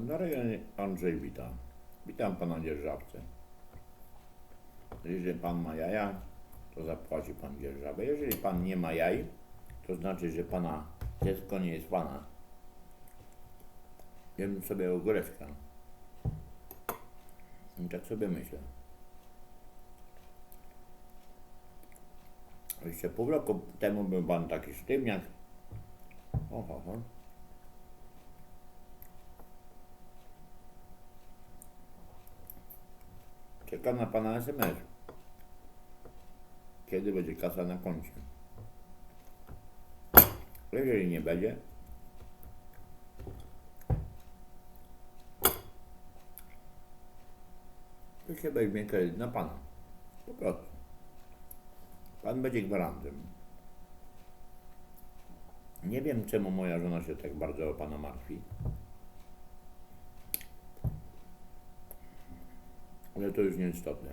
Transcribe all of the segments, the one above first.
Drogi Andrzej, witam. Witam pana dzierżawcę. Jeżeli pan ma jaja, to zapłaci pan dzierżawę. Jeżeli pan nie ma jaj, to znaczy, że pana dziecko nie jest pana. Jem sobie ogóreczka. I tak sobie myślę. Jeszcze pół roku temu był pan taki sztywniak. Oho, oho. Czekam na pana SMS. Kiedy będzie kasa na koncie? Jeżeli nie będzie, to się weźmie kredyt na pana. Po prostu. Pan będzie gwarantem. Nie wiem, czemu moja żona się tak bardzo o pana martwi. Ale to już nieistotne.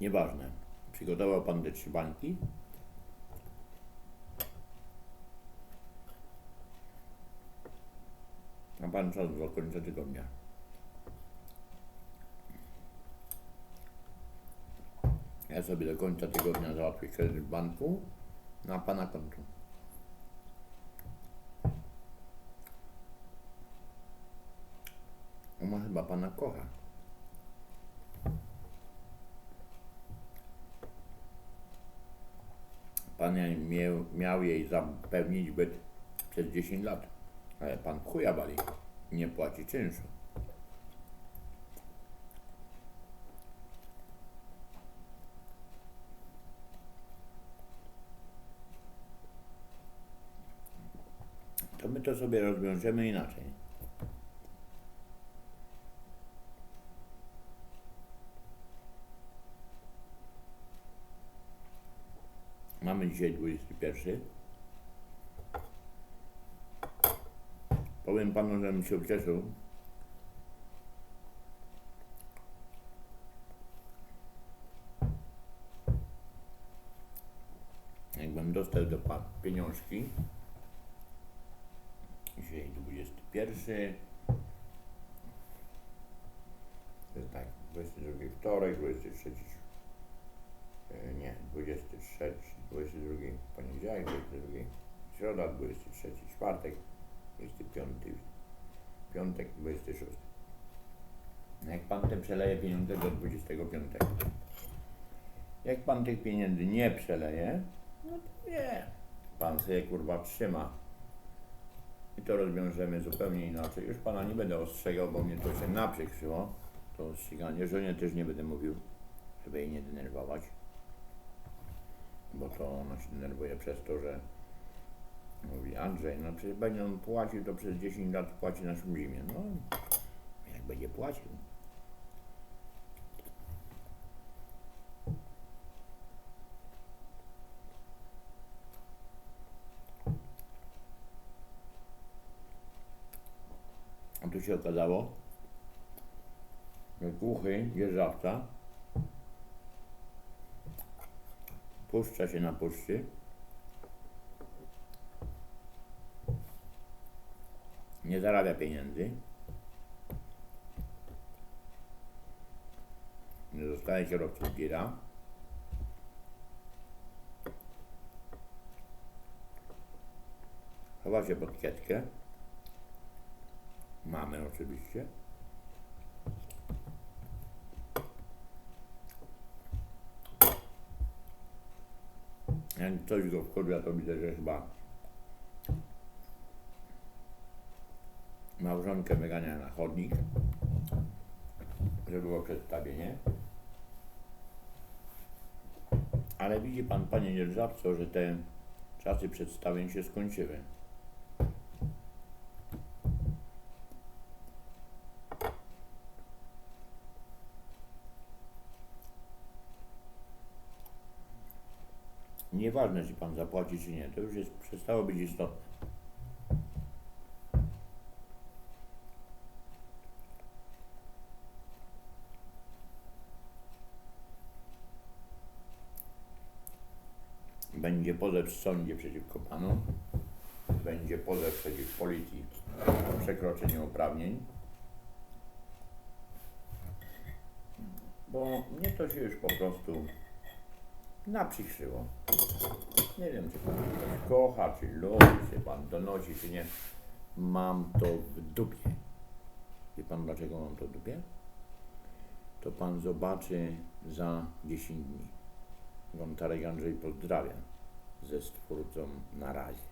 Nieważne. Przygotował pan te trzy bańki. Ma pan czas do końca tygodnia. Ja sobie do końca tygodnia załatwię kredyt w banku na pana kontu. Ona chyba pana kocha. Pan miał, miał jej zapewnić byt przez 10 lat, ale pan chuja wali. Nie płaci czynszu. To my to sobie rozwiążemy inaczej. Mamy dzisiaj 21. Powiem panu, że bym się ucieszył. Jakbym dostał do pa- pieniążki. Dzisiaj 21. To jest tak, 22 wtorek, 23 E, nie, 23, 22 poniedziałek, 22 środa, 23 czwartek, 25 piątek, 26. No Jak pan te przeleje pieniądze do 25. Jak pan tych pieniędzy nie przeleje, no to nie. Pan sobie kurwa trzyma. I to rozwiążemy zupełnie inaczej. Już pana nie będę ostrzegał, bo mnie to się naprzykrzyło. To ostrzeganie. Żonie też nie będę mówił, żeby jej nie denerwować bo to ona się denerwuje przez to, że mówi Andrzej, no przecież będzie on płacił, to przez 10 lat płaci naszą ziemię. No, jak będzie płacił. A tu się okazało, że głuchy dzierżawca puszcza się na puszczy. Nie zarabia pieniędzy. Nie zostaje kierowcą tira. Chowa się pod kietkę. Mamy oczywiście. Jak coś go wkurwia, to widzę, że chyba małżonkę wygania na chodnik, żeby było przedstawienie. Ale widzi pan, panie dzierżawco, że te czasy przedstawień się skończyły. Nieważne, czy pan zapłaci, czy nie, to już jest, przestało być istotne. Będzie pozew w sądzie przeciwko panu. Będzie pozew przeciw policji o przekroczeniu uprawnień. Bo mnie to się już po prostu naprzykrzyło. Nie wiem, czy pan ktoś kocha, czy lubi, czy pan donosi, czy nie. Mam to w dupie. Wie pan dlaczego mam to w dupie? To pan zobaczy za 10 dni. Wam Tarek Andrzej pozdrawia ze stwórcą na razie.